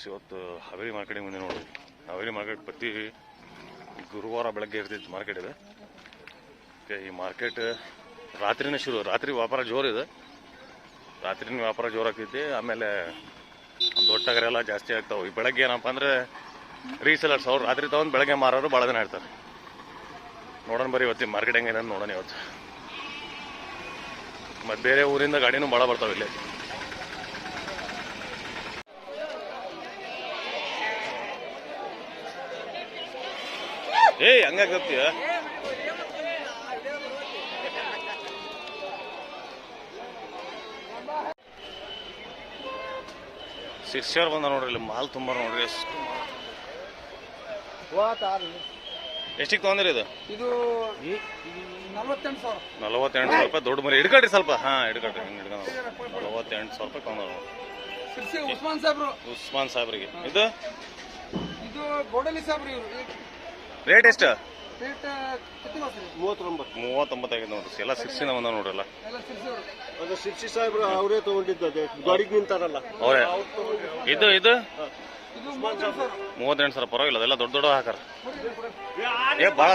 Friends ಇವತ್ತು ಹಾವೇರಿ ಮಾರ್ಕೆಟಿಗೆ ಮುಂದೆ ನೋಡಿ. ಹಾವೇರಿ ಮಾರ್ಕೆಟ್ ಪ್ರತಿ ಗುರುವಾರ ಬೆಳಗ್ಗೆ ಇರ್ತಿತ್ತು ಮಾರ್ಕೆಟ್ ಇದೆ. ಓಕೆ, ಈ ಮಾರ್ಕೆಟ್ ರಾತ್ರಿನೇ ಶುರು, ರಾತ್ರಿ ವ್ಯಾಪಾರ ಜೋರಿದೆ ರಾತ್ರಿನ ವ್ಯಾಪಾರ ಜೋರು ಆಗ್ತೈತಿ ಆಮೇಲೆ ದೊಡ್ಡ ಟಗರೆಲ್ಲ ಜಾಸ್ತಿ ಆಗ್ತಾವೆ. ಈ ಬೆಳಗ್ಗೆ ಏನಪ್ಪ ಅಂದ್ರೆ ರೀಸೆಲರ್ಸ್ ಅವ್ರು ರಾತ್ರಿ ತಗೊಂಡು ಬೆಳಗ್ಗೆ ಮಾರೋರು ಭಾಳ ದಿನ ಇರ್ತಾರೆ. ನೋಡೋಣ ಬರೀ ಇವತ್ತು ಮಾರ್ಕೆಟಿಂಗ್ ಹೆಂಗಿದೆ ನೋಡೋಣ ಇವತ್ತು. ಮತ್ತು ಬೇರೆ ಊರಿಂದ ಗಾಡಿನೂ ಭಾಳ ಬರ್ತಾವೆ ಇಲ್ಲಿ. ಏಯ್ ಹಂಗಾಗ್ತೀಯ ಸಿಕ್ಸ್ಚರ್ ಬಂದ ನೋಡ್ರಿ ಇಲ್ಲಿ ಮಾಲ್ ತುಂಬ ನೋಡ್ರಿ ಎಷ್ಟು ಎಷ್ಟಿಗೆ ತೊಗೊಂದ್ರಿ ಇದು? ಇದು ನಲವತ್ತೆಂಟು ಸಾವಿರ. ರೂಪಾಯಿ ದೊಡ್ಡ ಮರಿ ಹಿಡ್ಕೊಡ್ರಿ ಸ್ವಲ್ಪ. ಹಾ ಹಿಡ್ಕೊಡ್ರಿ ಹಿಂಗೆ ಹಿಡ್ಕೊಂಡು ನಲವತ್ತೆಂಟು ಸಾವಿರ ರೂಪಾಯಿ ತೊಗೊಂಡ್ರು. ಸಿರ್ಸಿ ಉಸ್ಮಾನ್ ಸಾಬ್ರು. ಉಸ್ಮಾನ್ ಸಾಹೇಬ್ರಿಗೆ ಇದು? ಇದು ಗೋಡಲಿ ಸಾಬ್ರು ಇವರು. ರೇಟ್ ಎಷ್ಟು? ಮೂವತ್ತೊಂಬತ್ತಾಗಿದೆ ನೋಡ್ರಿ ಎಲ್ಲ ಸಿಕ್ಸ್ಟಿನ ಬಂದ ಅದು ಶಿರ್ಸಿ ಸಾಹೇಬ್ರು ಅವರೇ ತಗೊಂಡಿದ್ದು ಅದೇ. ಗಾಡಿಗೆ ನಿಂತಾರಲ್ಲ. ಅವರೇ? ಇದು ಇದು? ಮೂವತ್ತೆಂಟು ಸಾವಿರ. ಪರವಾಗಿಲ್ಲ. ಅದೆಲ್ಲ ದೊಡ್ಡ ದೊಡ್ಡ ಹಾಕಾರ. ಏ ಭಾಳ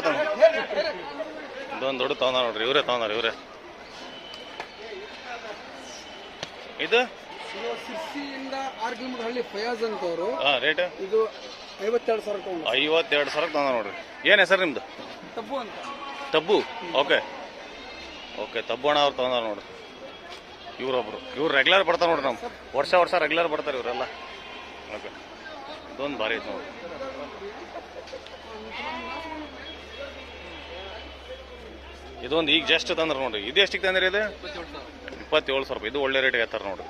ಇದೊಂದು ದೊಡ್ಡ ತಗೊಂಡ ನೋಡ್ರಿ. ಇವರೇ ತಗೊಂಡಾರ ಇವರೇ. ಇದು? ಇದು ಸಿರ್ಸಿಯಿಂದ ಆರು ಕಿಲೋಮೀಟರ್ ಹಳ್ಳಿ ಫಯಾಜ್ ಅಂತವರು. ಹಾಂ ರೇಟ್ ಇದು ಐವತ್ತೆರಡು ಸಾವಿರ ತಗೊಂಡು. ಐವತ್ತೆರಡು ಸಾವಿರ ತಂದ ನೋಡ್ರಿ. ಏನು ಹೆಸರು ನಿಮ್ದು? ತಪ್ಪು ಅಂತ. ತಬ್ಬು ಓಕೆ ಓಕೆ ತಬ್ಬು ಅಣ್ಣ ಅವ್ರು ತಗೊಂಡಾರ ನೋಡ್ರಿ. ಇವ್ರೊಬ್ರು. ಇವ್ರು ರೆಗ್ಯುಲರ್ ಬರ್ತಾರೆ ನೋಡ್ರಿ ನಮ್ಮ ವರ್ಷ ವರ್ಷ ರೆಗ್ಯುಲರ್ ಬರ್ತಾರೆ ಇವರೆಲ್ಲ. ಓಕೆ ಇದೊಂದು ಭಾರಿ ಐತೆ ನೋಡ್ರಿ. ಇದೊಂದು ಈಗ ಜಸ್ಟ್ ತಂದ್ರೆ ನೋಡ್ರಿ. ಇದು ಎಷ್ಟಿಗೆ ತಂದ್ರಿ ಇದು? ಇಪ್ಪತ್ತೇಳು ಸಾವಿರ. ರೂಪಾಯಿ. ಇದು ಒಳ್ಳೆ ರೇಟಿಗೆ ಎತ್ತಾರ ನೋಡ್ರಿ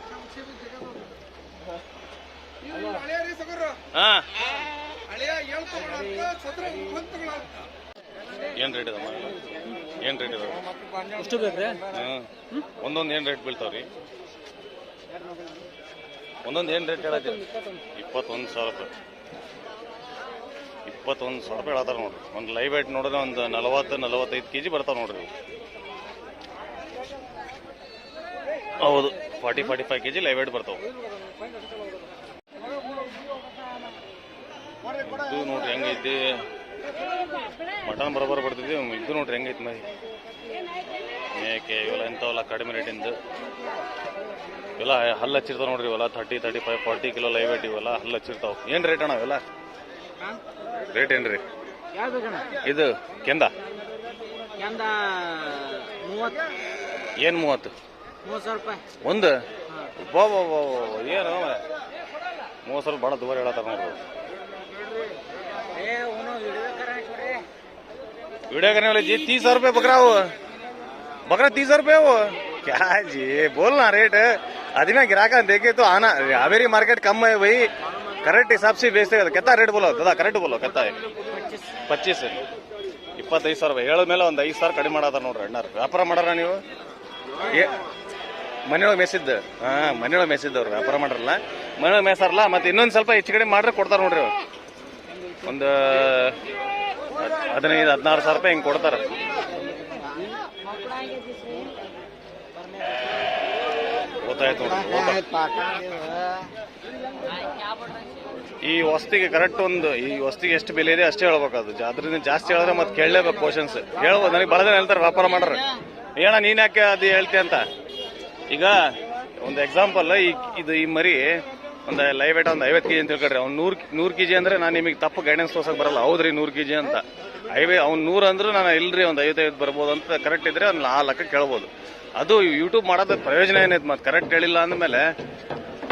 ಇದು ಹಳೆಯ ರೀ ಸಗರು ಹಾಂ. ಏನು ರೇಟ್ ಇದಮ್ಮ ಏನು ರೇಟ್ ಇದಾವೆ? ಬೇಕ್ರಿ ಹಾಂ. ಒಂದೊಂದು ಏನು ರೇಟ್ ಬೀಳ್ತಾವ್ರಿ? ಒಂದೊಂದು ಏನು ರೇಟ್ ಹೇಳತ್ತೀರಿ ಇಪ್ಪತ್ತೊಂದು ಸಾವಿರ ರೂಪಾಯಿ. ಇಪ್ಪತ್ತೊಂದು ಸಾವಿರ ರೂಪಾಯಿ ಹೇಳತ್ತಾರ ನೋಡ್ರಿ. ಒಂದು ಲೈವ್ ವೇಟ್ ನೋಡಿದ್ರೆ ಒಂದು ನಲವತ್ತು ನಲವತ್ತೈದು ಕೆ ಜಿ ಬರ್ತಾವೆ ನೋಡ್ರಿ ಹೌದು. Forty forty five KG live weight ಬರ್ತಾವೆ. ಇದು ನೋಡ್ರಿ ಹೆಂಗೈತಿ ಮಟನ್ ಬರೋಬರ್ ಬರ್ತೈತಿ ಇದು ನೋಡ್ರಿ ಹೆಂಗೈತಿ ಮೈ ಮೇಕೆ ಇವೆಲ್ಲ ಇಂಥವೆಲ್ಲ ಕಡಿಮೆ ರೇಟಿಂದು. ಇವೆಲ್ಲ ಹಲ್ಲು ಹಚ್ಚಿರ್ತಾವೆ ನೋಡ್ರಿ ಇವೆಲ್ಲ thirty thirty five forty kilo live weight ಇವೆಲ್ಲ ಹಲ್ಲು ಹಚ್ಚಿರ್ತಾವೆ. ಏನು ರೇಟ್ ಅಣ್ಣ ಇವೆಲ್ಲ? ರೇಟ್ ಏನ್ರಿ? ರೀ ಇದು ಕೆಂದ? ಏನು ಮೂವತ್ತು? ಒಂದು? ಬಾ ಬಾ ಬಾ ಬಾ, ಏನು ಮೂವತ್ತು ಸಾವಿರ ಭಾಳ ದುಬಾರಿ ಹೇಳತ್ತಾರ ನೋಡ್ರಿ वीडियो करने वाले जी तीस रुपए बकरा वो बकरा तीस रुपए वो क्या जी बोलना रेट आदमी गिराक देखे तो आना हावेरी मार्केट कम है भाई करेक्ट हिसाब से बेचते कितना रेट बोलो दादा करेक्ट बोलो कितना है ಪಚ್ಚೀಸ್ ಇಪ್ಪತ್ತೈದು ಸಾವಿರ ರೂಪಾಯಿ ಹೇಳಿದ ಮೇಲೆ ಒಂದು ಐದು ಸಾವಿರ ಕಡಿಮೆ ಮಾಡತ್ತಾರ ನೋಡ್ರಿ ಅಣ್ಣಾರು ವ್ಯಾಪಾರ ಮಾಡಾರ ನೀವು ಏ ಮನೆಯೊಳಗೆ ಮೇಸಿದ್ದು ಹಾಂ ಮನೆಯೊಳಗೆ ಮೇಸಿದ್ದವ್ರು ವ್ಯಾಪಾರ ಮಾಡರಲ್ಲ ಮನೆಯೊಳಗೆ ಮೇಸಾರಲ್ಲ ಮತ್ತೆ ಇನ್ನೊಂದು ಸ್ವಲ್ಪ ಹೆಚ್ಚು ಕಡಿಮೆ ಮಾಡ್ರೆ ಕೊಡ್ತಾರೆ ನೋಡ್ರಿ ಅವ್ರು. ಒಂದು ಹದ್- ಹದಿನೈದು, ಹದಿನಾರು ಸಾವಿರ ರೂಪಾಯಿ ಹಿಂಗೆ ಕೊಡ್ತಾರೆ. ಗೊತ್ತಾಯ್ತು ಈ ವಸ್ತಿಗೆ ಕರೆಕ್ಟ್ ಒಂದು, ಈ ವಸ್ತಿಗೆ ಎಷ್ಟು ಬೆಲೆ ಇದೆ ಅಷ್ಟೇ ಹೇಳ್ಬೇಕು ಅದು. ಅದರಿಂದ ಜಾಸ್ತಿ ಹೇಳಿದ್ರೆ ಮತ್ತೆ ಕೇಳಲೇಬೇಕು ಕ್ವಶನ್ಸ್ ಹೇಳ್ಬೋದು, ನನಗೆ ಬಹಳ ಹೇಳ್ತಾರೆ, ವ್ಯಾಪಾರ ಮಾಡ್ರೆ. ಏನ, ನೀನ್ ಯಾಕೆ ಅದು ಹೇಳ್ತಿ ಅಂತ? ಈಗ, ಒಂದು ಎಕ್ಸಾಂಪಲ್ ಈ, ಇದು ಈ ಮರಿ ಒಂದು ಲೈವ್ ಏಟ ಒಂದು ಐವತ್ತು ಕೆಜಿ ಅಂತ ತಿಳ್ಕೊಡ್ರಿ ಅವ್ನು ನೂರು ನೂರು ಕೆಜಿ ಅಂದ್ರೆ ನಾನು ನಿಮಗೆ ತಪ್ಪು ಗೈಡೆನ್ಸ್ ತೋರ್ಸಕ್ ಬರಲ್ಲ. ಹೌದ್ರಿ ನೂರು ಕೆಜಿ ಅಂತ. ಐವೇ ಅವ್ನು ನೂರು ಅಂದ್ರೆ ನಾನು ಇಲ್ರಿ, ಒಂದು ಐವತ್ತೈದು ಬರ್ಬೋದು ಅಂತ ಕರೆಕ್ಟ್ ಇದ್ರೆ ಅವ್ನು ಆ ಲೆಕ್ಕ ಕೇಳ್ಬೋದು ಅದು ಯೂಟ್ಯೂಬ್ ಮಾಡೋದಕ್ಕೆ ಪ್ರಯೋಜನ ಏನೈತೆ ಮತ್ತೆ ಕರೆಕ್ಟ್ ಹೇಳಿಲ್ಲ ಅಂದಮೇಲೆ,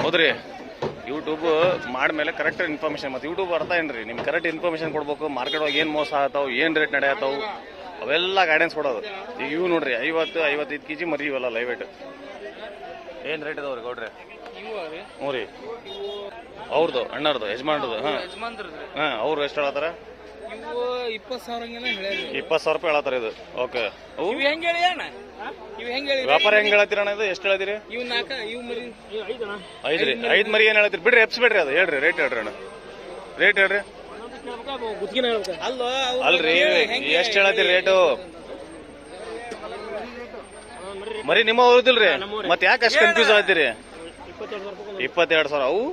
ಹೌದ್ರಿ ಯೂಟ್ಯೂಬ್ ಮಾಡ್ಮೇಲೆ ಕರೆಕ್ಟ್ ಇನ್ಫಾರ್ಮೇಷನ್ ಮತ್ತೆ ಯೂಟ್ಯೂಬ್ ಅರ್ಥ ಏನ್ರಿ? ನಿಮ್ಗೆ ಕರೆಕ್ಟ್ ಇನ್ಫಾರ್ಮೇಶನ್ ಕೊಡ್ಬೇಕು. ಮಾರ್ಕೆಟ್ ಒಳಗೆ ಏನು ಮೋಸ ಆಗ್ತಾವೆ ಏನು ರೇಟ್ ನಡೆಯತ್ತವು, ಅವೆಲ್ಲ ಗೈಡೆನ್ಸ್ ಕೊಡೋದು. ಈಗ ಇವು ನೋಡ್ರಿ, ಐವತ್ತು, ಐವತ್ತೈದು ಕೆ ಜಿ ಮರಿ ಇವೆಲ್ಲ ಲೈವ್ ವೇಟ್ ಏನು ರೇಟ್ ಇದಾವ್ರಿ ಗೌಡ್ರಿ? ಹ್ಞೂ ರೀ. ಅವ್ರದ್ದು ಅಣ್ಣರ್ದು ಯಜಮಾನ್ರದ್ದು ಹಾಂ. ಯಜಮಾನ್ರದ್ರಿ ಹಾಂ ಅವ್ರು ಎಷ್ಟು ಹೇಳತ್ತಾರ? ಇವು ಇಪ್ಪತ್ತು ಸಾವಿರ ಹಂಗೆಲ್ಲ ಹೇಳ್ಯಾರಿ ಇಪ್ಪತ್ತು ಸಾವಿರ ರೂಪಾಯಿ ಹೇಳತ್ತಾರ ಇದು? ಓಕೆ. ಇವು ಹೆಂಗ್ ಹೇಳಿ ಅಣ್ಣ? ಇವು ಹೆಂಗ್ ಹೇಳಿ? ವ್ಯಾಪಾರ ಹೆಂಗೆ ಹೇಳತ್ತೀರ ಅಣ್ಣ ಇದು? ಎಷ್ಟು ಹೇಳ್ತೀರಿ ಇವು ನಾಲ್ಕ ಇವು ಮರಿ. ಐದು ರೀ. ಐದು ಮರಿ. ಏನು ಹೇಳ್ತೀರಿ ಬಿಡ್ರಿ ಎಪ್ಸ್ಬೇಡ್ರಿ ಅದು. ಹೇಳ್ರಿ ರೇಟ್ ಹೇಳ್ರಿ ಅಣ್ಣ. ರೇಟ್ ಹೇಳ್ರಿ. ಅಲ್ಲೋ ಅಲ್ರಿ ಎಷ್ಟು ಹೇಳತ್ತೀರಿ ರೇಟು. ಮರಿ ನಿಮ್ಮ ಅವ್ರದಿಲ್ರಿ ಮತ್ತೆ ಯಾಕೆ ಅಷ್ಟು ಕನ್ಫ್ಯೂಸ್ ಆಗ್ತೀರಿ ಇಪ್ಪತ್ತೆರಡು ಸಾವಿರ ಅವು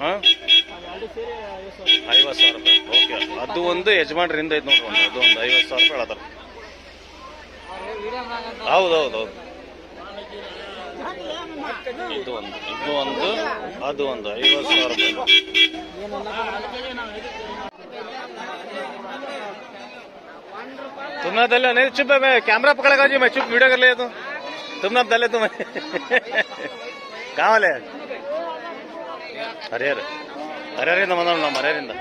ಹಾಂ ಐವತ್ತು ಸಾವಿರ ರೂಪಾಯಿ ಓಕೆ ಅದು ಒಂದು ಯಜಮಾನ್ರಿಂದ ಐತೆ ನೋಡ್ರಿ ಒಂದು ಅದು ಒಂದು ಐವತ್ತು ಸಾವಿರ ರೂಪಾಯಿ ಹೇಳತ್ತಾರ ಹೌದು ಹೌದು ಹೌದು ಇದು ಒಂದು ಇದು ಒಂದು ಅದು ಒಂದು ಐವತ್ತು ಸಾವಿರ ರೂಪಾಯಿ तुमने दले नहीं चुप है मैं कैमरा पकड़ेगा जी मैं चुप वीडियो कर लिया तो तुमने अब दले तुम्हें ಕಾವಲೆ. ಹರಿಹರ. ಹರಿಹರಿಂದ ಬಂದವ್ ನಮ್ಮ ಹರಿಹರಿಂದ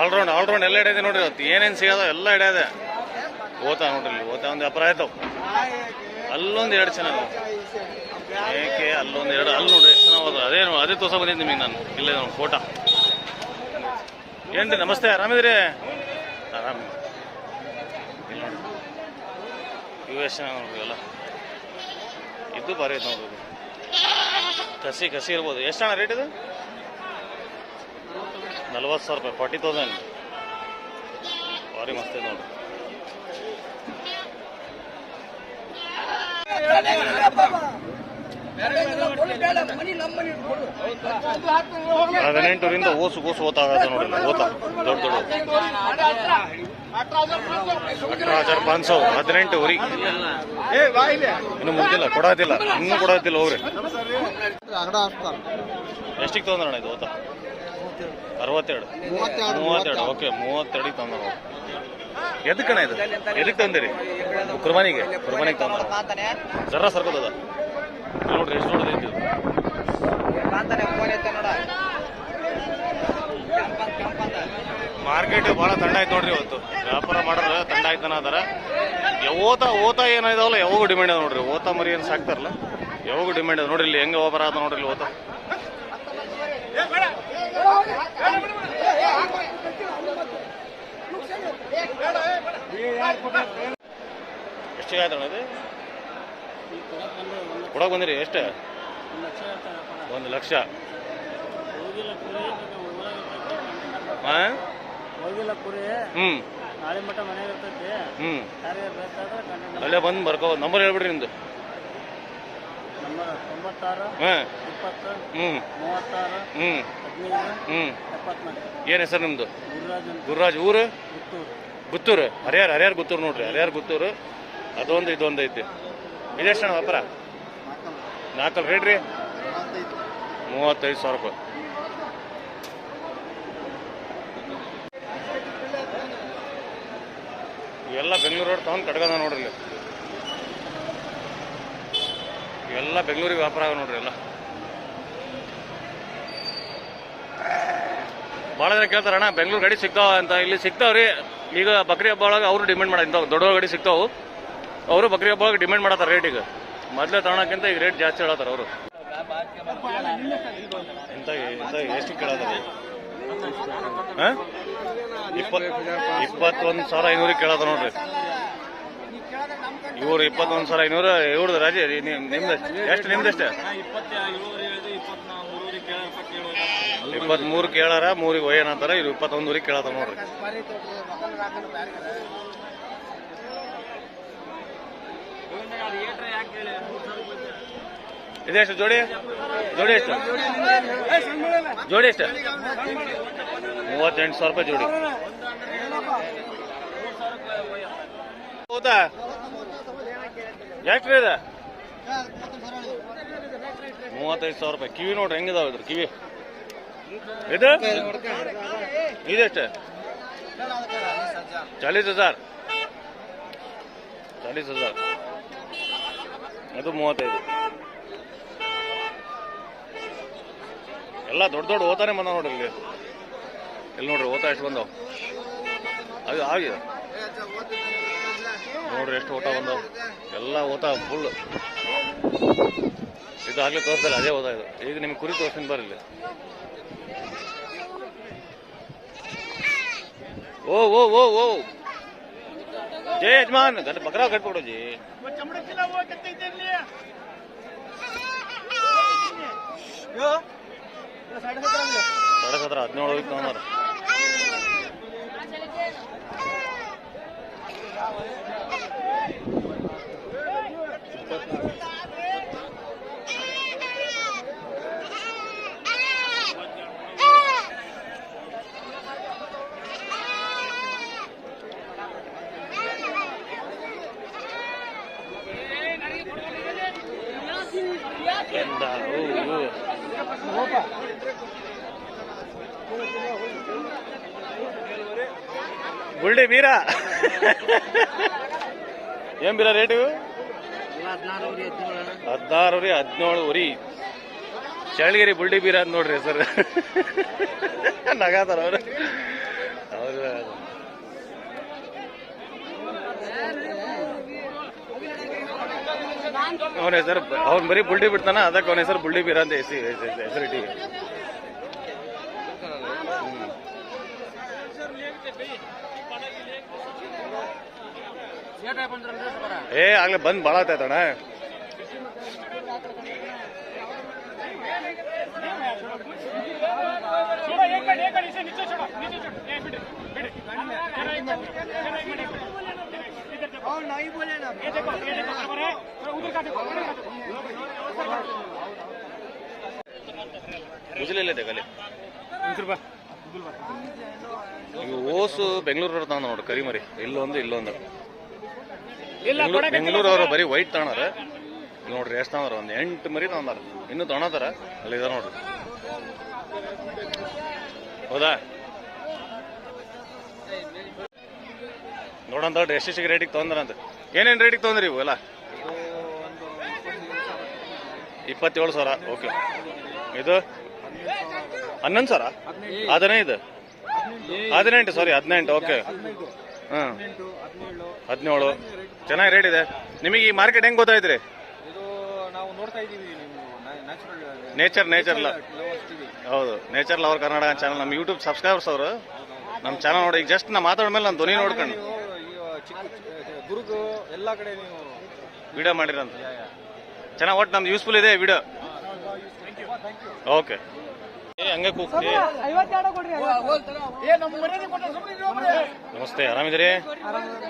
ಆಲ್ರೌಂಡ್ ಆಲ್ರೌಂಡ್ ಎಲ್ಲ ಹಿಡಿಯದೆ ನೋಡ್ರಿ ಅವತ್ತು ಏನೇನು ಸಿಗೋದ ಎಲ್ಲ ಹಿಡಿಯದೆ. ಓತಾ ನೋಡ್ರಿ ಓತಾ ಒಂದು ವ್ಯಾಪಾರ ಆಯ್ತಾವ ಅಲ್ಲೊಂದು ಎರಡು ಚೆನ್ನಾಗ ಏಕೆ ಅಲ್ಲೊಂದು ಎರಡು? ಅಲ್ಲಿ ನೋಡ್ರಿ, ಎಷ್ಟು ಚೆನ್ನಾಗಿ ಅದೇ ಅದೇ ತೋರ್ಸ ಬಂದಿದ್ದು ನಿಮಗೆ ನಾನು. ಇಲ್ಲೇ ನೋಡಿ, ಫೋಟೋ. ಏನ್ರಿ ನಮಸ್ತೆ ಆರಾಮಿದ್ರಿ ಆರಾಮ ಯು ನೋಡ್ರಿ ಎಲ್ಲ ಇದು ಭಾರಿ ಐತೆ ನೋಡ್ಬೋದು. ಕಸಿ ಕಸಿ ಇರ್ಬೋದು ಎಷ್ಟು ಅಣ್ಣ ರೇಟ್ ಇದು ನಲ್ವತ್ತು ಸಾವಿರ ರೂಪಾಯಿ ಫಾರ್ಟಿ ತೌಸಂಡ್ ಭಾರಿ ಮಸ್ತ್ ಐತೆ ನೋಡ್ರಿ ಹದಿನೆಂಟರಿಂದ ಓಸು ಓಸು ಓತಾ ಆಗತ್ತೆ ನೋಡಿ ಓತ ದೊಡ್ಡ ದೊಡ್ಡ. ಅಠರ ಹಜಾರ್ ಪಾಂಚ್ ಸೌ ಹದಿನೆಂಟು ಊರಿ ಇನ್ನು ಮುಗ್ದಿಲ್ಲ ಕೊಡೋದಿಲ್ಲ, ಇನ್ನೂ ಕೊಡೋದಿಲ್ಲ ಹೋಗ್ರಿ ಎಷ್ಟಿಗೆ ಅಣ್ಣ ಇದು ಓತ ಅರವತ್ತೆರಡು. ಮೂವತ್ತೆರಡು, ಓಕೆ, ಮೂವತ್ತೆರಡಿಗೆ ತಂದರು ಎದಕ್ಕಣ ಇದು? ಎದಕ್ಕೆ ತಂದಿರಿ? ಕುರ್ಬಾನಿಗೆ ಕುರ್ಬಾನಿಗೆ ತಂದ್ರ ಜರ ಸರ್ಕೋದ ನೋಡ್ರಿ ಎಷ್ಟು ಮಾರ್ಕೆಟ್ ಬಹಳ ತಂಡ ಆಯ್ತು ನೋಡ್ರಿ ಇವತ್ತು. ವ್ಯಾಪಾರ ಮಾಡಿದ್ರೆ ತಂಡ ಆಯ್ತನ ಅದಾರ ಓತ ಓತ ಏನಿದಾವಲ್ಲ ಯಾವಾಗ ಡಿಮ್ಯಾಂಡ್ ಅದ ನೋಡ್ರಿ? ಓತ ಮರಿ ಏನು ಸಾಕ್ತಾರಲ್ಲ? ಯಾವಾಗ ಡಿಮ್ಯಾಂಡ್ ಅದ? ನೋಡ್ರಿ ಇಲ್ಲಿ ಹೆಂಗೆ ಓಬರ ಅದ ನೋಡ್ರಿ ಇಲ್ಲಿ ಓತ. ಎಷ್ಟಿಗೆ ಇದು? ಕೊಡಕ್ ಬಂದಿರಿ ಎಷ್ಟು? ಒಂದು ಲಕ್ಷ. ಹಾಂ ಹ್ಞೂ ಅಲ್ಲೇ ಬಂದು ಬರ್ಕೋ ನಂಬರ್ ಹೇಳ್ಬಿಡ್ರಿ ನಿಮ್ದು. ಏನ್ ಹೆಸರು ನಿಮ್ಮದು ಗುರುರಾಜ್. ಊರು? ಗುತ್ತೂರು ಹರ್ಯಾರ ಹರ್ಯಾರ ಗುತ್ತೂರು ನೋಡ್ರಿ. ಹರ್ಯಾರ ಗುತ್ತೂರು. ಅದೊಂದು ಇದೊಂದು ಐತಿ. ಇದೆಷ್ಟಣ್ಣ ವ್ಯಾಪಾರ? ನಾಲ್ಕಲ್ ರೇಟ್ ರೀ? ಮೂವತ್ತೈದು ಸಾವಿರ ರೂಪಾಯಿ. ಎಲ್ಲ ಬೆಂಗ್ಳೂರು ರೋಡ್ ತಗೊಂಡು ಕಟ್ಕದ ನೋಡ್ರಿ ಇಲ್ಲಿ. ಇವೆಲ್ಲ ಬೆಂಗಳೂರಿಗೆ ವ್ಯಾಪಾರ ಆಗ ನೋಡ್ರಿ ಎಲ್ಲ. ಭಾಳ ಜನ ಕೇಳ್ತಾರಣ್ಣ ಬೆಂಗ್ಳೂರು ಗಾಡಿ ಸಿಗ್ತಾವ ಅಂತ. ಇಲ್ಲಿ ಸಿಗ್ತಾವ್ರಿ. ಈಗ ಬಕ್ರಿ ಹಬ್ಬ ಒಳಗೆ ಅವರು ಡಿಮ್ಯಾಂಡ್ ಮಾಡ ದೊಡ್ಡ ಗಾಡಿ ಸಿಗ್ತಾವು. ಅವರು ಬಕ್ರಿ ಹಬ್ಬ ಡಿಮ್ಯಾಂಡ್ ಮಾಡತ್ತಾರ ರೇಟ್ ಈಗ. ಮೊದಲೇ ತಗೊಳಕ್ಕಿಂತ ಈಗ ರೇಟ್ ಜಾಸ್ತಿ ಹೇಳತ್ತಾರ ಅವರು. ಎಂತ ಎಷ್ಟು ಕೇಳತ್ತಾರ ಇಪ್ಪತ್ತೊಂದು ಸಾವಿರ ಐನೂರಿಗೆ ಕೇಳದ ನೋಡ್ರಿ. ಇವ್ರು ಇಪ್ಪತ್ತೊಂದು ಸಾವಿರ ಐನೂರು, ಇವ್ರದ್ದು ರಾಜಿ ನಿಮ್ದು ಎಷ್ಟು? ಇಪ್ಪತ್ತ್ ಇಪ್ಪತ್ಮೂರು ಕೇಳಾರ, ಮೂರಿಗೆ ಒಯ್ಯನಂತಾರ ಇವ್ರು ಇಪ್ಪತ್ತೊಂದೂರಿಗೆ ಕೇಳತ್ತ ನೋಡ್ರಿ. ಇದೆಷ್ಟು? ಜೋಡಿ? ಜೋಡಿ ಎಷ್ಟು? ಜೋಡಿ ಎಷ್ಟು? ಮೂವತ್ತೆಂಟು ಸಾವಿರ ರೂಪಾಯಿ ಜೋಡಿ. ಹೌದಾ? ಯಾಕ್ರಿ ಇದೆ? ಮೂವತ್ತೈದು ಸಾವಿರ ರೂಪಾಯಿ. ಕಿವಿ ನೋಡ್ರಿ ಹೆಂಗಿದಾವ ಇದ್ರ ಕಿವಿ? ಇದು? ಇದೆಷ್ಟು? ಚಾಲೀಸ್ ಹಜಾರ್. ಚಾಲೀಸ್ ಹಜಾರ್. ಅದು ಮೂವತ್ತೈದು. ಎಲ್ಲ ದೊಡ್ಡ ದೊಡ್ಡ ಓತಾನೆ ಬಂದ ನೋಡ್ರಿ ಇಲ್ಲಿ. ಇಲ್ಲಿ ನೋಡ್ರಿ, ಓತ ಎಷ್ಟು ಬಂದವು? ಅದು ಆಗಿದೆ ನೋಡ್ರಿ ಎಷ್ಟು ಓಟ ಬಂದವು. ಎಲ್ಲ ಓತ ಫುಲ್ ಇದು ಆಗ್ಲಿ ತೋರಿಸ್ತಾರೆ ಅದೇ ಓದ ಇದು. ಈಗ ನಿಮ್ಗೆ ಕುರಿ ತೋರಿಸ್ತೀನಿ ಬರ್ರಿ ಇಲ್ಲಿ. ಓ ಓ ಓ ಓ. જય યજમાન. ઘટ બકરા ઘટ પકડો જી. સાડા સતરા હદનો એક Thank you. ಓ. ಗುಳ್ಳಿ ಬೀರ ಏನ್ ಬೀರ ರೇಟು ಹದಿನಾರು ರೀ ಹದಿನೇಳು ಉರಿ. ಚಳಗಿರಿ ಬುಳ್ಳಿ ಬೀರ ನೋಡ್ರಿ ಸರ್. ನಗಾತಾರ ಅವ್ರು. ಅವ್ರು ಅವನ ಹೆಸರು ಅವ್ನು ಬರೀ ಬುಲ್ಡಿ ಬಿಡ್ತಾನ ಅದಕ್ಕೆ ಅವನ ಹೆಸರು ಬುಲ್ಡಿ ಬೀರ ಅಂತ ಹೆಸಿ ಹೆಸರಿಟ್ಟಿಗೆ ಏ ಆಗ್ಲೇ ಬಂದ್ ಭಾಳ और नहीं बोले ना ये उधर का देखो मुझे ले ಓಸು ಬೆಂಗಳೂರವ್ರು ತಾಣ ನೋಡಿ ಕರಿ ಮರಿ. ಇಲ್ಲೊಂದು ಇಲ್ಲೊಂದು. ಬೆಂಗಳೂರವ್ರು ಬರೀ ವೈಟ್ ತಾಣಾರ ನೋಡ್ರಿ ಎಷ್ಟು ತಾಂದ್ರ ಒಂದು ಎಂಟು ಮರಿ ತಾಂದಾರ ಇನ್ನು ತೊಣತಾರ ಅಲ್ಲಿ ಇದಾರ ನೋಡ್ರಿ. ಹೌದಾ? ನೋಡಂತ ಎಷ್ಟೆಷ್ಟು ರೇಟಿಗೆ ತೊಗೊಂಡ್ರಂತ ಏನೇನು ರೇಟಿಗೆ ತೊಗೊಂಡ್ರಿ ಇವು ಎಲ್ಲ? ಇಪ್ಪತ್ತೇಳು ಸಾವಿರ ಓಕೆ. ಇದು? ಹನ್ನೊಂದು ಸಾವಿರ? ಹದಿನೈದು. ಹದಿನೆಂಟು ಸಾರಿ ಹದಿನೆಂಟು ಓಕೆ. ಹಾಂ. ಹದಿನೇಳು. ಚೆನ್ನಾಗಿ ರೇಟ್ ಇದೆ. ನಿಮಗೆ ಈ ಮಾರ್ಕೆಟ್ ಹೆಂಗೆ ಗೊತ್ತಾಯ್ತು ರೀ ನಾವು ನೋಡ್ತಾ ಇದೀವಿ ನೀವು ನ್ಯಾಚುರಲ್ ನೇಚರ್ ಲ. ಹೌದು. ನೇಚರ್ ಲವರ್ ಕರ್ನಾಟಕ ಚಾನಲ್ ನಮ್ಮ ಯೂಟ್ಯೂಬ್ ಸಬ್ಸ್ಕ್ರೈಬರ್ಸ್ ಅವರು. ನಮ್ಮ ಚಾನಲ್ ನೋಡಿ ಈಗ ಜಸ್ಟ್ ನಾ ಮಾತಾಡ್ಮೇಲೆ ನಾನು ಧ್ವನಿ ನೋಡ್ಕೊಂಡು ದುರ್ಗ ಎಲ್ಲ ಕಡೆ ನೀವು ವಿಡಿಯೋ ಮಾಡಿರಂತ ಚೆನ್ನಾಗಿ ಒಟ್ಟು ನಮ್ದು ಯೂಸ್ಫುಲ್ ಇದೆ ವಿಡಿಯೋ. ಓಕೆ ಏ ಹಂಗೆ ಕೂಗ್ತಿ ನಮಸ್ತೆ ಆರಾಮಿದ್ರಿ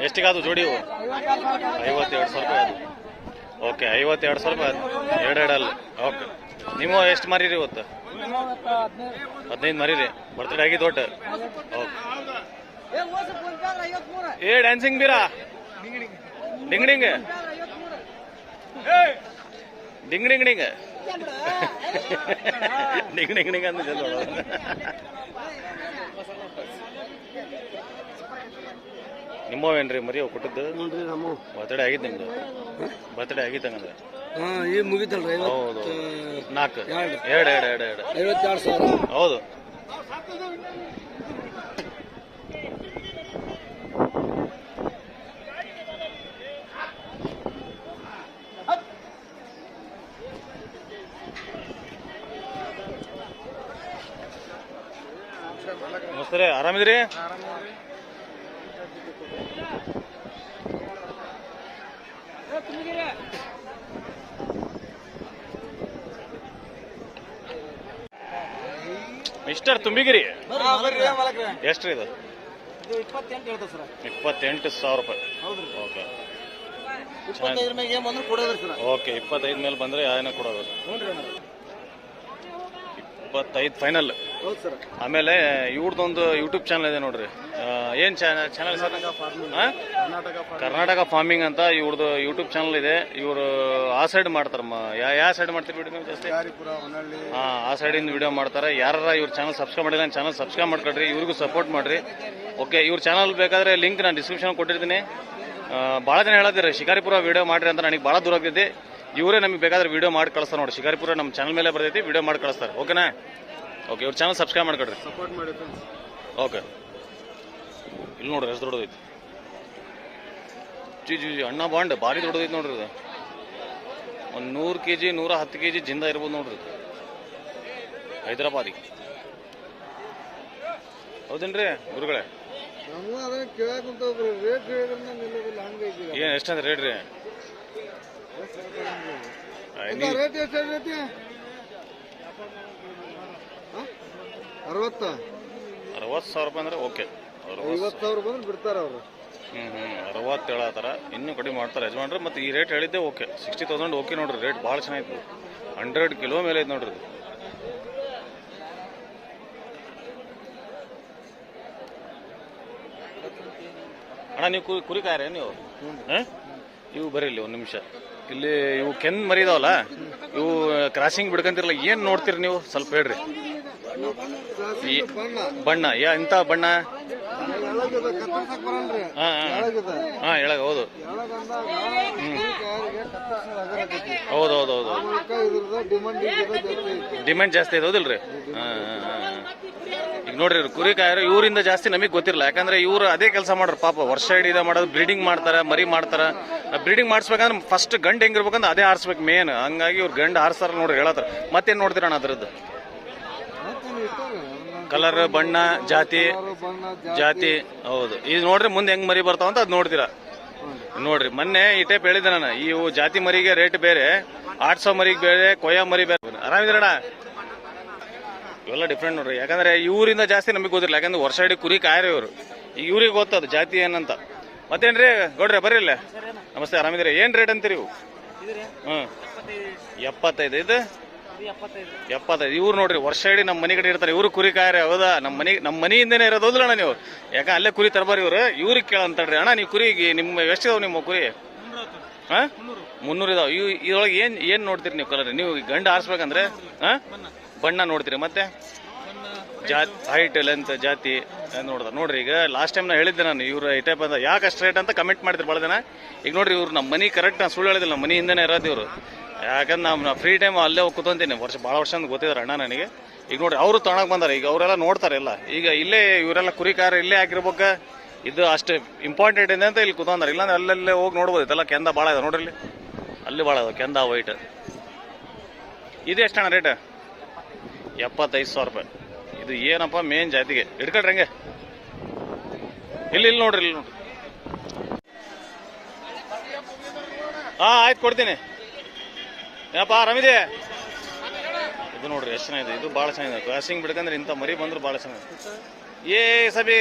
ಎಷ್ಟಿಗಾದು ಜೋಡಿ ಐವತ್ತೆರಡು ಸಾವಿರ ರೂಪಾಯಿ ಓಕೆ ಐವತ್ತೆರಡು ಸಾವಿರ ರೂಪಾಯಿ ಎರಡು ಎರಡಲ್ಲ ಓಕೆ ನೀವು ಎಷ್ಟು ಮರೀರಿ ಇವತ್ತು? ಹದಿನೈದು. ಮಾರಿರಿ. ಬರ್ತಡೇ ಆಗಿದ್ದು ಒಟ್ಟು ಓಕೆ ಏ ಡ್ಯಾನ್ಸಿಂಗ್ ಬೀರಾ? ಡಿಂಗ್ ಡಿಂಗ್. ಡಿಂಗ್ ಡಿಂಗ್ ಡಿಂಗ್. ಡಿಂಗ್ ಡಿಂಗ್ ಡಿಂಗ್ ಅಂತ ನಿಮ್ಮವೇನ್ರಿ ಮರಿ ಅವು ಕೊಟ್ಟದ್ದು? ನೋಡ್ರಿ ನಮ್ಮ ಬರ್ತಡೇ ಆಗಿತ್ತು ನಿಮ್ದು. ಬರ್ತಡೇ ಆಗಿತ್ತು ಹಂಗಂದ್ರೆ. ಹಾ ಈಗ ಮುಗಿತಲ್ರಿ ಹೌದು. ನಾಲ್ಕು. ಎರಡು. ಎರಡು ಎರಡು ಎರಡು ಎರಡು. ಐವತ್ತೆರಡು ಸಾವಿರ. ಹೌದು. ಸರಿ ಆರಾಮಿದ್ರಿ? ಮಿಸ್ಟರ್ ತುಂಬಿಗಿರಿ. ಎಷ್ಟ್ರಿ ಇದು? ಇಪ್ಪತ್ತೆಂಟು ಸಾವಿರ ರೂಪಾಯಿ. ಓಕೆ. ಇಪ್ಪತ್ತೈದು ಮೇಲೆ ಬಂದ್ರೆ ಯಾರನ್ನ ಕೊಡೋದು? ಇಪ್ಪತ್ತೈದು ಫೈನಲ್ ಆಮೇಲೆ ಇವ್ರದ್ದೊಂದು ಯೂಟ್ಯೂಬ್ ಚಾನಲ್ ಇದೆ ನೋಡ್ರಿ. ಏನ್ channel channel sir? Karnataka farming ಅಂತ ಇವ್ರದ್ದು ಯೂಟ್ಯೂಬ್ ಚಾನಲ್ ಇದೆ. ಇವರು ಆ ಸೈಡ್ ಮಾಡ್ತಾರಮ್ಮ ಯಾವ ಸೈಡ್ ಮಾಡ್ತೀರಿ ವಿಡಿಯೋ ಜಾಸ್ತಿ? ಹಾ ಆ ಸೈಡಿಂದ ವಿಡಿಯೋ ಮಾಡ್ತಾರೆ. ಯಾರ ಇವ್ರ ಚಾನಲ್ ಸಬ್ಸ್ಕ್ರೈಬ್ ಮಾಡಿಲ್ಲ ಚಾನಲ್ ಸಬ್ಸ್ಕ್ರೈಬ್ ಮಾಡ್ಕೊಳ್ರಿ ಇವ್ರಿಗೂ ಸಪೋರ್ಟ್ ಮಾಡ್ರಿ. ಓಕೆ ಇವ್ರ ಚಾನಲ್ ಬೇಕಾದ್ರೆ ಲಿಂಕ್ ನಾನು ಡಿಸ್ಕ್ರಿಪ್ಷನ್ ಕೊಟ್ಟಿರ್ತೀನಿ. ಭಾಳ ಜನ ಹೇಳತ್ತೀರಿ ಶಿಕಾರಿಪುರ ವಿಡಿಯೋ ಮಾಡ್ರಿ ಅಂತ ನನಗೆ ಭಾಳ ದೂರ ಆಗ್ತೈತಿ. ಇವರೇ ನಮಗೆ ಬೇಕಾದ್ರೆ ವಿಡಿಯೋ ಮಾಡಿ ಕಳಿಸ್ತಾರೆ ನೋಡಿ ಶಿಕಾರಿಪುರ ನಮ್ಮ ಚಾನಲ್ ಮೇಲೆ ಬರ್ತೈತಿ ವಿಡಿಯೋ ಮಾಡಿ ಕಳಿಸ್ತಾರೆ. ಓಕೆನಾ ಓಕೆ ಇವ್ರ ಚಾನಲ್ ಸಬ್ಸ್ಕ್ರೈಬ್ ಮಾಡ್ಕೊಳ್ರಿ ಸಪೋರ್ಟ್ ಮಾಡಿ ಫ್ರೆಂಡ್ಸ್ ಓಕೆ ಇಲ್ಲಿ ನೋಡ್ರಿ ಎಷ್ಟು ದೊಡ್ಡದೈತಿ. ಜಿ ಜಿ ಜಿ ಅಣ್ಣ ಬಾಂಡ್ ಭಾರಿ ದೊಡ್ಡದೈತಿ ನೋಡ್ರಿ ಇದು. ಒಂದು ನೂರು ಕೆ ಜಿ ನೂರ ಹತ್ತು ಕೆ ಜಿ ಜಿಂದ ಇರ್ಬೋದು ನೋಡ್ರಿ ಹೈದ್ರಾಬಾದಿಗೆ ಹೈದರಾಬಾದಿ. ಹೌದೇನ್ರಿ ಗುರುಗಳೇ? ಏನು ಎಷ್ಟಂದ್ರೆ ರೇಟ್ ರೀ? ರೇಟ್ ಎಷ್ಟು ಅರವತ್ತ? ಅರವತ್ತು ಸಾವಿರ ರೂಪಾಯಿ ಅಂದ್ರೆ ಓಕೆ. ಐವತ್ತು ಸಾವಿರ ಬಂದ್ರೆ ಬಿಡ್ತಾರ ಅವರು. ಹ್ಞೂ ಹ್ಞೂ ಅರವತ್ತು ಹೇಳತ್ತಾರ. ಇನ್ನೂ ಕಡಿಮೆ ಮಾಡ್ತಾರೆ ಯಜಮಾನ್ರಿ. ಮತ್ತು ಈ ರೇಟ್ ಹೇಳಿದ್ದೆ ಓಕೆ. ಸಿಕ್ಸ್ಟಿ ತೌಸಂಡ್ ಓಕೆ ನೋಡ್ರಿ ರೇಟ್ ಭಾಳ ಚೆನ್ನಾಗಿತ್ತು. ಹಂಡ್ರೆಡ್ ಕಿಲೋ ಮೇಲೆ ಐತೆ ನೋಡ್ರಿ. ಅಣ್ಣ ನೀವು ಕುರಿ ಕುರಿ ಕಾಯ್ರಿ ನೀವು? ಹಾಂ ಇವು ಬರೀಲಿ ಇಲ್ಲಿ ಒಂದು ನಿಮಿಷ. ಇಲ್ಲಿ ಇವು ಕೆನ್ ಮರಿದಾವಲ್ಲ? ಇವು ಕ್ರಾಸಿಂಗ್ ಬಿಡ್ಕಂತಿರಲ್ಲ. ಏನು ನೋಡ್ತೀರಿ ನೀವು? ಸ್ವಲ್ಪ ಹೇಳ್ರಿ. ಬಣ್ಣ, ಯಾ, ಇಂಥ ಬಣ್ಣ? ಹಾ ಹೌದು. ಹೌದು ಹೌದು ಹೌದು. ಡಿಮ್ಯಾಂಡ್ ಜಾಸ್ತಿ ಇದೆ ಹೌದಿಲ್ರಿ. ಈಗ ನೋಡ್ರಿ ಕುರಿ ಕಾಯರು, ಇವರಿಂದ ಜಾಸ್ತಿ ನಮಗೆ ಗೊತ್ತಿರಲ್ಲ ಯಾಕಂದ್ರೆ ಇವ್ರು ಅದೇ ಕೆಲಸ ಮಾಡ್ರು. ಪಾಪ ವರ್ಷ ಇಡೀ ಮಾಡೋದು, ಬ್ರೀಡಿಂಗ್ ಮಾಡ್ತಾರೆ, ಮರಿ ಮಾಡ್ತಾರ. ಬ್ರೀಡಿಂಗ್ ಮಾಡಿಸ್ಬೇಕಂದ್ರೆ ಫಸ್ಟ್ ಗಂಡು ಹೆಂಗಿರ್ಬೇಕಂದ್ರೆ ಅದೇ ಆರಿಸ್ಬೇಕು ಮೇನ್ ಹಂಗಾಗಿ ಇವ್ರು ಗಂಡು ಆರಿಸ್ತಾರ ನೋಡ್ರಿ, ಹೇಳತ್ತಾರ. ಮತ್ತೇನ್ ನೋಡ್ತೀರಣ್ಣ ಅದ್ರದ್ದು? ಕಲರ್, ಬಣ್ಣ, ಜಾತಿ. ಜಾತಿ, ಹೌದು. ಇದು ನೋಡ್ರಿ ಮುಂದೆ ಹೆಂಗ್ ಮರಿ ಬರ್ತಾವ ಅಂತ ಅದ್ ನೋಡ್ತೀರಾ? ನೋಡ್ರಿ, ಮೊನ್ನೆ ಈ ಟೈಪ್ ಹೇಳಿದೆ ನಾನು. ಇವು ಜಾತಿ ಮರಿಗೆ ರೇಟ್ ಬೇರೆ ಆಟ್ಸೋ ಮರಿಗೆ ಬೇರೆ, ಕೊಯ್ಯ ಮರಿ ಬೇರೆ. ಆರಾಮಿದ್ರಣ ಇವೆಲ್ಲ ಡಿಫ್ರೆಂಟ್ ನೋಡ್ರಿ. ಯಾಕಂದ್ರೆ ಇವರಿಂದ ಜಾಸ್ತಿ ನಮಗೆ ಗೊತ್ತಿಲ್ಲ ಯಾಕಂದ್ರೆ ವರ್ಷ ಇಡೀ ಕುರಿ ಕಾಯ್ರಿ ಇವರು. ಇವ್ರಿಗೆ ಗೊತ್ತದು ಜಾತಿ ಏನಂತ. ಮತ್ತೇನ್ರಿ? ಗೌಡ್ರೆ ಬರ್ರಿ ಇಲ್ಲೇ ನಮಸ್ತೆ ಆರಾಮಿದ್ರಿ ಏನ್ ರೇಟ್ ಅಂತೀರಿ ಇವು? ಹ್ಮ್. ಎಪ್ಪತ್ತೈದು. ಇದು? ಎಪ್ಪತ್ತೈದು. ಇವ್ರು ನೋಡ್ರಿ ವರ್ಷ ಇಡಿ ನಮ್ಮ ಮನೆ ಕಡೆ ಇರ್ತಾರೆ. ಇವ್ರು ಕುರಿ ಕಾಯ್ರಿ ಹೌದಾ? ನಮ್ಮ ಮನೆ ನಮ್ಮ ಮನೆಯಿಂದನೇ ಇರೋದು ಹೌದಿಲ್ಲ ಅಣ್ಣ ನೀವು. ಯಾಕ ಅಲ್ಲೇ ಕುರಿ ತರಬಾರಿ ಇವ್ರು. ಇವ್ರಿಗೆ ಕೇಳಂತಡ್ರಿ ಅಣ್ಣ ನೀವು ಕುರಿಗೆ ನಿಮ್ಮ ಎಷ್ಟಿದಾವ್ ನಿಮ್ಮ ಕುರಿ? ಹಾಂ? ಮುನ್ನೂರು. ಇದಾವೆ. ಇವ್ ಇದ್ರೊಳಗೆ ಏನು ಏನು ನೋಡ್ತೀರಿ ನೀವು ಕಲರ್? ನೀವು ಗಂಡ ಆರಿಸ್ಬೇಕಂದ್ರೆ? ಹಾ? ಬಣ್ಣ. ನೋಡ್ತೀರಿ ಮತ್ತೆ? ಜಾತಿ ಹೈಟ್ ಲೆಂತ್ ಜಾತಿ ನೋಡ್ದ. ನೋಡ್ರಿ ಈಗ ಲಾಸ್ಟ್ ಟೈಮ್ ನಾ ಹೇಳಿದ್ದೆ ನಾನು ಇವ್ರು ಈ ಟೈಪ್ ಅಂತ ಯಾಕೆ ಅಷ್ಟು ರೇಟ್ ಅಂತ ಕಮೆಂಟ್ ಮಾಡಿದ್ರು ಭಾಳ ದಿನ. ಈಗ ನೋಡ್ರಿ ಇವ್ರು ನಮ್ಮ ಮನೆ ಕರೆಕ್ಟ್ ನಾನು ಸುಳ್ಳು ಹೇಳಿದಿಲ್ಲ. ನಮ್ಮ ಮನೆ ಹಿಂದೆನೇ ಇರೋದು ಇವರು. ಯಾಕಂದ್ರೆ ನಾವು ಫ್ರೀ ಟೈಮ್ ಅಲ್ಲೇ ಹೋಗಿ ಕೂತಂತೀನಿ ವರ್ಷ ಭಾಳ ವರ್ಷ ಅಂತ ಗೊತ್ತಿದ್ದಾರೆ ಅಣ್ಣ ನನಗೆ. ಈಗ ನೋಡಿ ಅವರು ತಗೊಳಕ್ ಬಂದಾರೆ. ಈಗ ಅವರೆಲ್ಲ ನೋಡ್ತಾರೆ ಎಲ್ಲ. ಈಗ ಇಲ್ಲೇ ಇವರೆಲ್ಲ ಕುರಿ ಕಾರ ಇಲ್ಲೇ ಆಗಿರ್ಬೇಕ. ಇದು ಅಷ್ಟು ಇಂಪಾರ್ಟೆಂಟ್ ಇದೆ ಅಂತ ಇಲ್ಲಿ ಕೂತಂದಾರೆ ಇಲ್ಲಾಂದ್ರೆ ಅಲ್ಲಲ್ಲೇ ಹೋಗಿ ನೋಡ್ಬೋದು. ಇದೆಲ್ಲ ಕೆಂದ ಭಾಳ ಇದೆ. ನೋಡ್ರಿ ಇಲ್ಲಿ. ಅಲ್ಲಿ ಭಾಳ ಇದೆ. ಕೆಂದ ವೈಟ್ ಇದು ಎಷ್ಟಣ್ಣ ರೇಟ್ ಎಪ್ಪತ್ತೈದು ಸಾವಿರ ರೂಪಾಯಿ. ಇದು ಏನಪ್ಪ ಮೇನ್ ಜಾತಿಗೆ. ಹಿಡ್ಕೊಳ್ರಿ ಹಂಗೆ. ಇಲ್ಲಿ ಇಲ್ಲಿ ನೋಡ್ರಿ ಇಲ್ಲಿ ನೋಡ್ರಿ. ಹಾ, ಆಯ್ತು, ಕೊಡ್ತೀನಿ. ಏನಪ್ಪ ಆರಾಮಿದೆ ಇದು ನೋಡ್ರಿ, ಎಷ್ಟು ಚೆನ್ನಾಗಿದೆ. ಇದು ಭಾಳ ಚೆನ್ನಾಗಿದೆ. ಕ್ರಾಸಿಂಗ್ ಬಿಡ್ಕಂದ್ರೆ ಇಂಥ ಮರಿ ಬಂದ್ರೆ ಭಾಳ ಚೆನ್ನಾಗಿದೆ. ಏ ಸಬಿ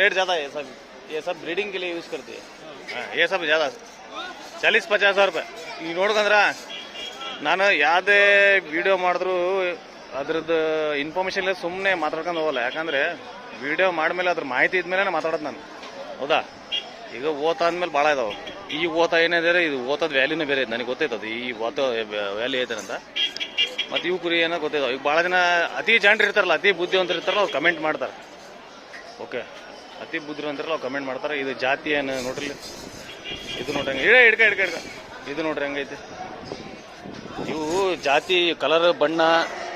ರೇಟ್ ಜಾದಾ ಏ ಸಬಿ. ಏ ಸಬ್ ಬ್ರೀಡಿಂಗ್ ಇಲ್ಲಿ ಯೂಸ್ ಕರ್ತೀವಿ ಹಾಂ, ಏ ಸಬ್ ಜಾದಾ ಚಾಲೀಸ್ ಪಚಾಸ್ ಸಾವಿರ ರೂಪಾಯಿ. ಈಗ ನೋಡ್ಕಂದ್ರ ನಾನು ಯಾವುದೇ ವಿಡಿಯೋ ಮಾಡಿದ್ರು ಅದ್ರದ್ದು ಇನ್ಫಾರ್ಮೇಷನ್ ಸುಮ್ಮನೆ ಮಾತಾಡ್ಕೊಂಡು ಹೋಗಲ್ಲ. ಯಾಕಂದರೆ ವಿಡಿಯೋ ಮಾಡಿದ್ಮೇಲೆ ಅದ್ರ ಮಾಹಿತಿ ಇದ್ಮೇಲೆ ಮಾತಾಡೋದು ನಾನು. ಹೌದಾ? ಈಗ ಓತ ಅಂದ್ಮೇಲೆ ಭಾಳ ಇದಾವೆ. ಈ ಓತ ಏನಿದೆ ಇದು ಓತದ ವ್ಯಾಲ್ಯೂನೇ ಬೇರೆ ನನಗೆ ಅದು ಈ ಓತ ವ್ಯಾಲ್ಯೂ ಐತೆ ಅಂತ. ಮತ್ತು ಇವು ಕುರಿ ಏನೋ ಗೊತ್ತಿದಾವೆ ಈಗ ಭಾಳ ಜನ ಅತಿ ಜಾಂಡ್ರಿ ಇರ್ತಾರಲ್ಲ, ಅತಿ ಬುದ್ಧಿವಂತರು ಇರ್ತಾರಲ್ಲ, ಅವ್ರು ಕಮೆಂಟ್ ಮಾಡ್ತಾರೆ. ಓಕೆ. ಅತಿ ಬುದ್ಧಿವಂತರಲ್ಲ ಅವ್ರು ಕಮೆಂಟ್ ಮಾಡ್ತಾರೆ. ಇದು ಜಾತಿ ಏನು ನೋಡ್ರಿ ಇದು ನೋಡ್ರಿ ಹಂಗೆ. ಹಿಡ್ಕ ಹಿಡ್ಕ ಹಿಡ್ಕ. ಇದು ನೋಡ್ರಿ ಹಂಗೈತೆ ಇವು ಜಾತಿ ಕಲರ್ ಬಣ್ಣ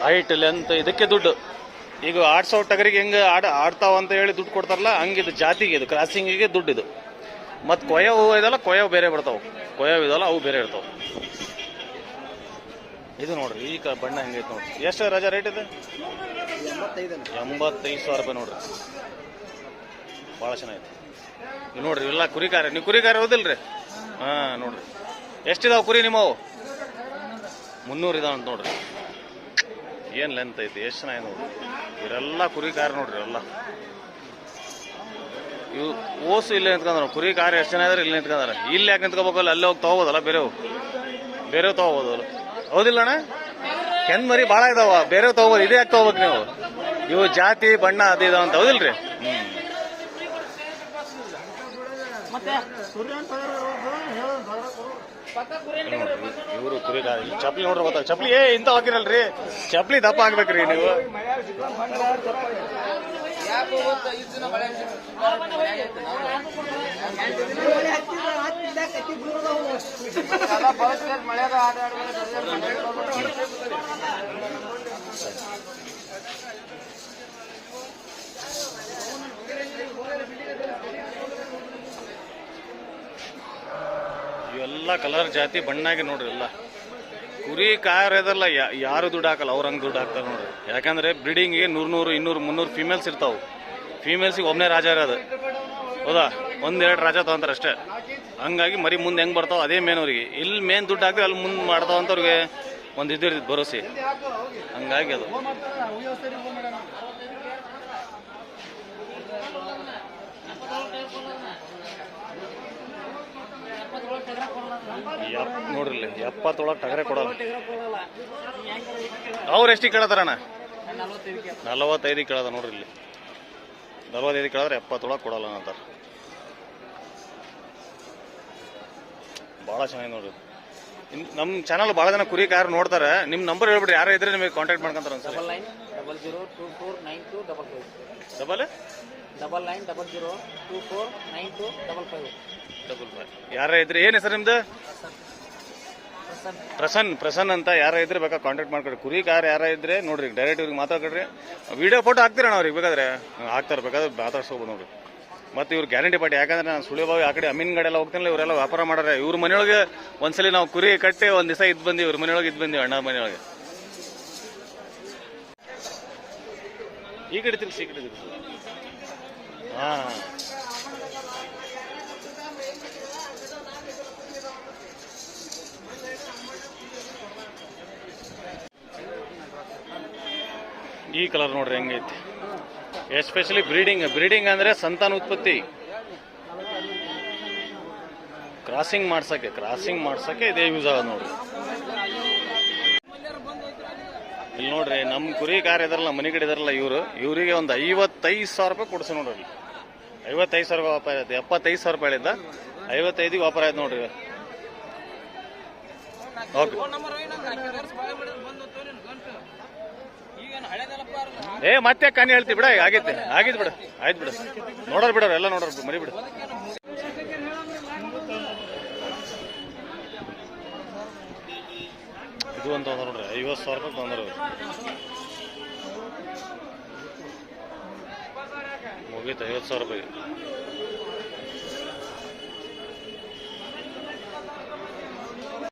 ಹೈಟ್ ಲೆಂತ್ ಇದಕ್ಕೆ ದುಡ್ಡು. ಈಗ ಆಡ್ಸೋ ಟಗರಿಗೆ ಹೆಂಗೆ ಆಡ, ಆಡ್ತಾವ ಅಂತ ಹೇಳಿ ದುಡ್ಡು ಕೊಡ್ತಾರಲ್ಲ ಹಂಗಿದು ಜಾತಿಗೆ, ಇದು ಕ್ರಾಸಿಂಗಿಗೆ ದುಡ್ಡು ಇದು. ಮತ್ತು ಕೊಯ್ಯ ಹೂವು ಇದೆಲ್ಲ ಕೊಯ್ಯವು ಬೇರೆ ಬರ್ತಾವೆ ಕೊಯ್ಯವು ಇದಲ್ಲ ಅವು ಬೇರೆ ಇರ್ತಾವೆ. ಇದು ನೋಡ್ರಿ, ಈ ಕ ಬಣ್ಣ ಹೆಂಗೈತೆ ನೋಡ್ರಿ. ಎಷ್ಟು ರಜಾ ರೇಟ್ ಇದೆ? ಎಂಬತ್ತೈದು ಸಾವಿರ ರೂಪಾಯಿ ನೋಡ್ರಿ. ಭಾಳ ಚೆನ್ನಾಗಿದೆ ನೀವು ನೋಡ್ರಿ ಎಲ್ಲ ಕುರಿ ಕಾರ್ಯ. ನೀವು ಕುರಿ ಕಾರ ರೀ ಹಾಂ, ನೋಡ್ರಿ. ಎಷ್ಟಿದಾವೆ ಕುರಿ ನಿಮ್ಮವು? ಮುನ್ನೂರು ಇದಾವೆ ಅಂತ ನೋಡ್ರಿ. ಏನು ಲೆಂತ್ ಐತಿ, ಎಷ್ಟು ಚೆನ್ನಾಗಿ ನೋಡ್ರಿ. ಇವರೆಲ್ಲ ಕುರಿ ಕಾರ್ಯ ನೋಡ್ರಿ ಎಲ್ಲ ಇವು ಓಸು ಇಲ್ಲೇ ನಿಂತ್ಕೊಂಡ್ರು ಕುರಿ ಕಾರ್ ಎಷ್ಟು ಜನ ಇದ್ರೆ ಇಲ್ಲಿ ನಿಂತ್ಕೊಂಡಾರ ಇಲ್ಲಿ ಯಾಕೆ ನಿಂತ್ಕೋಬೇಕಲ್ಲ ಅಲ್ಲೇ ಹೋಗಿ ತಗೋಬೋದಲ್ಲ? ಬೇರೆವು. ಬೇರೆ ತೊಗೋಬೋದಲ್ಲ ಹೌದಿಲ್ಲ ಅಣ್ಣ? ಕೆನ್ ಮರಿ ಭಾಳ ಇದಾವ. ಬೇರೆ ತೊಗೋಬೋದು. ಇದೇ ಯಾಕೆ ತಗೋಬೇಕು ನೀವು? ಇವು ಜಾತಿ ಬಣ್ಣ ಅದು ಇದಾವ ಅಂತ. ಹೌದಿಲ್ರಿ? ಇವರು ಕುರಿ ಚಪ್ಲಿ ನೋಡ್ರಿ ಗೊತ್ತಾಗ ಚಪ್ಲಿ ಏ ಇಂತ ಹಾಕಿರಲ್ರಿ ಚಪ್ಲಿ ದಪ್ಪ ಆಗ್ಬೇಕ್ರಿ ನೀವು. ಇವೆಲ್ಲ ಕಲರ್ ಜಾತಿ ಬಣ್ಣಾಗಿ ನೋಡ್ರಿ ಎಲ್ಲ. ಕುರಿ ಕಾರ್ಯದಲ್ಲ ಯಾರು ದುಡ್ಡು ಹಾಕಲ್ಲ, ಅವ್ರ ಹಂಗೆ ದುಡ್ಡು ಹಾಕ್ತಾರೆ ನೋಡ್ರಿ. ಯಾಕಂದ್ರೆ ಬ್ರೀಡಿಂಗ್ಗೆ ನೂರು ನೂರು ಇನ್ನೂರು, ಮುನ್ನೂರು ಫೀಮೇಲ್ಸ್ ಇರ್ತಾವೆ. ಫೀಮೇಲ್ಸಿಗೆ ಒಬ್ಬನೇ ರಾಜ ಇರೋದು. ಹೌದಾ? ಒಂದೆರಡು ರಾಜ ತಗೊಂತಾರೆ ಅಷ್ಟೇ. ಹಂಗಾಗಿ ಮರಿ ಮುಂದೆ ಹೆಂಗೆ ಬರ್ತಾವ, ಅದೇ ಮೇನ್ ಅವ್ರಿಗೆ. ಇಲ್ಲಿ ಮೇನ್ ದುಡ್ಡು ಹಾಕಿದ್ರೆ ಅಲ್ಲಿ ಮುಂದೆ ಮಾಡ್ತಾವಂತವ್ರಿಗೆ ಒಂದು ಇದಿರ್ತೈತೆ ಭರೋಸೆ ಹಂಗಾಗಿ ಅದು. ನೋಡ್ರಿ ಇಲ್ಲಿ ಎಪ್ಪತ್ತೊಳಗೆ ಟಗರೆ ಕೊಡಲ್ಲ. ಅವ್ರು ಎಷ್ಟಿಗೆ ಕೇಳತ್ತಾರಣ್ಣ ನಲವತ್ತೈದು ಕೇಳದ ನೋಡ್ರಿ ಇಲ್ಲಿ ನಲವತ್ತೈದು ಕೇಳಿದ್ರೆ ಎಪ್ಪತ್ತೊಳಗೆ ಕೊಡಲ್ಲ ಅಂತಾರೆ ಭಾಳ ಚೆನ್ನಾಗಿ ನೋಡ್ರಿ. ನಮ್ಮ ಚಾನಲ್ ಭಾಳ ಜನ ಕುರಿ ಕಾರ್ ನೋಡ್ತಾರೆ. ನಿಮ್ಮ ನಂಬರ್ ಹೇಳ್ಬಿಡ್ರಿ ಯಾರು ಇದ್ರೆ ನಿಮಗೆ ಕಾಂಟ್ಯಾಕ್ಟ್ ಮಾಡ್ಕೊಂತಾರೆ ಒಂದ್ಸಲ. Double zero two four nine two double five double double nine double zero two four nine two double five ಯಾರ ಇದ್ರೆ? ಏನು ಹೆಸರು ನಿಮ್ದು? ಪ್ರಸನ್. ಪ್ರಸನ್ ಅಂತ ಯಾರ ಇದ್ರೆ? ಬೇಕಾ ಕಾಂಟ್ಯಾಕ್ಟ್ ಮಾಡ್ಕೊಡ್ರಿ ಕುರಿ ಕಾರ್ ಯಾರ ಇದ್ರೆ? ನೋಡ್ರಿ ಡೈರೆಕ್ಟ್ ಇವ್ರಿಗೆ ಮಾತಾಡ್ಕೊಡ್ರಿ. ವಿಡಿಯೋ ಫೋಟೋ ಹಾಕ್ತೀರಣ ಅವ್ರಿಗೆ ಬೇಕಾದ್ರೆ? ಹಾಕ್ತಾರೆ, ಬೇಕಾದ್ರೆ ಮಾತಾಡ್ಸ್ಕೊಬೋದು ನೋಡ್ರಿ. ಮತ್ತೆ ಇವ್ರು ಗ್ಯಾರಂಟಿ ಪಾಟಿ ಯಾಕಂದ್ರೆ ನಾನು ಸುಳಿಬಾವಿ ಆ ಕಡೆ ಅಮೀನ್ ಗಡೆ ಎಲ್ಲ ಹೋಗ್ತಾನಲ್ಲ, ಇವರೆಲ್ಲ ವ್ಯಾಪಾರ ಮಾಡಾರೆ ಇವ್ರ ಮನೆಯೊಳಗೆ ಒಂದ್ಸಲಿ ನಾವು ಕುರಿ ಕಟ್ಟಿ ಒಂದ್ ದಿವಸ ಇದ್ ಬಂದಿ ಇವ್ರ ಮನೆಯೊಳಗೆ ಇದ್ ಬಂದಿವಿ ಅಣ್ಣ ಮನೆಯೊಳಗೆ. ಈ ಕಡೆ ತಿರ್ಗಿಸಿ, ಈ ಕಡೆ ಹಾ. ಈ ಕಲರ್ ನೋಡ್ರಿ ಹೆಂಗೈತಿ. ಎಸ್ಪೆಷಲಿ ಬ್ರೀಡಿಂಗ್ ಬ್ರೀಡಿಂಗ್ ಅಂದ್ರೆ ಸಂತಾನ ಉತ್ಪತ್ತಿ. ಕ್ರಾಸಿಂಗ್ ಮಾಡ್ಸಕ್ಕೆ ಕ್ರಾಸಿಂಗ್ ಮಾಡ್ಸಕ್ಕೆ ಇದೇ ಯೂಸ್ ಆಗೋದು ನೋಡ್ರಿ. ಇಲ್ಲಿ ನೋಡ್ರಿ ನಮ್ಮ ಕುರಿ ಕಾರ್ ಇದಾರಲ್ಲ, ಮನೆ ಕಡೆ ಇದಾರಲ್ಲ ಇವರು. ಇವರಿಗೆ ಒಂದು ಐವತ್ತೈದು ಸಾವಿರ ರೂಪಾಯಿ ಕೊಡ್ಸಿ ನೋಡ್ರಿ ಐವತ್ತೈದು ಸಾವಿರ ರೂಪಾಯಿ ವ್ಯಾಪಾರ ಆಯ್ತು ಎಪ್ಪತ್ತೈದು ಸಾವಿರ ರೂಪಾಯಿ ಹೇಳಿದ್ದ. ಐವತ್ತೈದಿಗೆ ವ್ಯಾಪಾರ ಆಯ್ತು ನೋಡ್ರಿ. ಓಕೆ. ಏ, ಮತ್ತೆ ಕಣ್ಣು ಹೇಳ್ತಿ ಬಿಡ ಆಗೈತೆ ಆಗಿದ್ ಬಿಡ, ಆಯ್ತು ಬಿಡ. ನೋಡೋರ್ ಬಿಡೋರು, ಎಲ್ಲ ನೋಡೋರು ಮರಿ ಬಿಡು. ಇದು ಅಂತ ನೋಡ್ರಿ, ಐವತ್ತು ಸಾವಿರ ರೂಪಾಯಿ ತೊಂದ್ರೆ ಮುಗೀತು, ಐವತ್ತು ಸಾವಿರ ರೂಪಾಯಿ